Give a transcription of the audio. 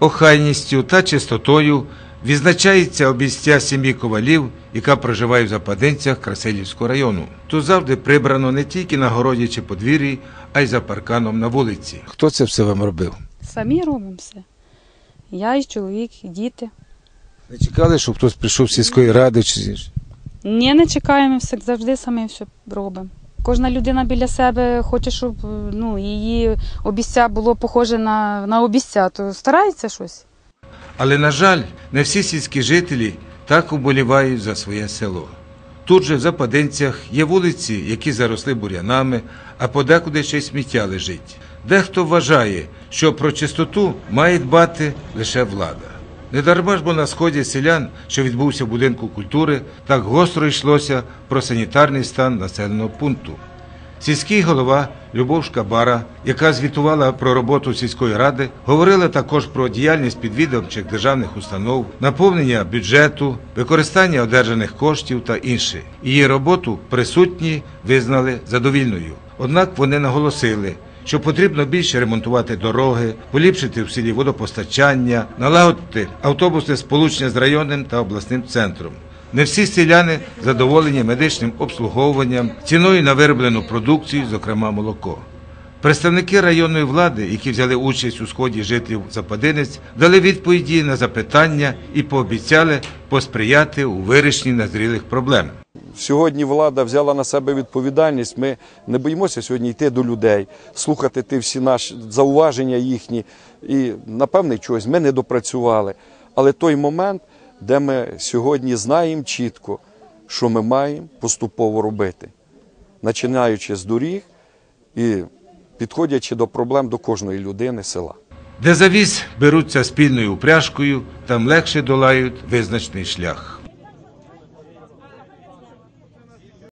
Охайністю та чистотою відзначається обістя сім'ї ковалів, яка проживає в Западинцях Красилівського району. Тут завжди прибрано не тільки на городі чи подвір'ї, а й за парканом на вулиці. Хто це все вам робив? Самі робимо все. Я і чоловік, і діти. Не чекали, щоб хтось прийшов з сільської ради чи Ні, не чекаємо, все завжди самі все робимо. Кожна людина біля себе хоче, щоб е, ну, її обіця було похоже на, на обіця, то старається щось. Але, на жаль, не всі сільські жителі так уболівають за своє село. Тут же в Западинцях є вулиці, які заросли бурянами, а подекуди ще й сміття лежить. Дехто вважає, що про чистоту має дбати лише влада. Недарма ж бо на сході селян, що відбувся в будинку культури, так гостро йшлося про санітарний стан населеного пункту. Сільський голова Любов Шкабара, яка звітувала про роботу сільської ради, говорила також про діяльність підвідомчих державних установ, наповнення бюджету, використання одержаних коштів та інше. Її роботу присутні визнали задовільною. Однак вони наголосили, що потрібно більше ремонтувати дороги, поліпшити в селі водопостачання, налагодити автобусне сполучення з районним та обласним центром. Не всі селяни задоволені медичним обслуговуванням, ціною на вироблену продукцію, зокрема молоко. Представники районної влади, які взяли участь у сході жителів Западинець, дали відповіді на запитання і пообіцяли посприяти у вирішенні назрілих проблем. Сьогодні влада взяла на себе відповідальність. Ми не боїмося сьогодні йти до людей, слухати ті всі наші зауваження їхні. І напевне чогось ми не допрацювали. Але той момент, де ми сьогодні знаємо чітко, що ми маємо поступово робити, починаючи з доріг і підходячи до проблем до кожної людини села. Де завіз беруться спільною упряжкою, там легше долають визначений шлях.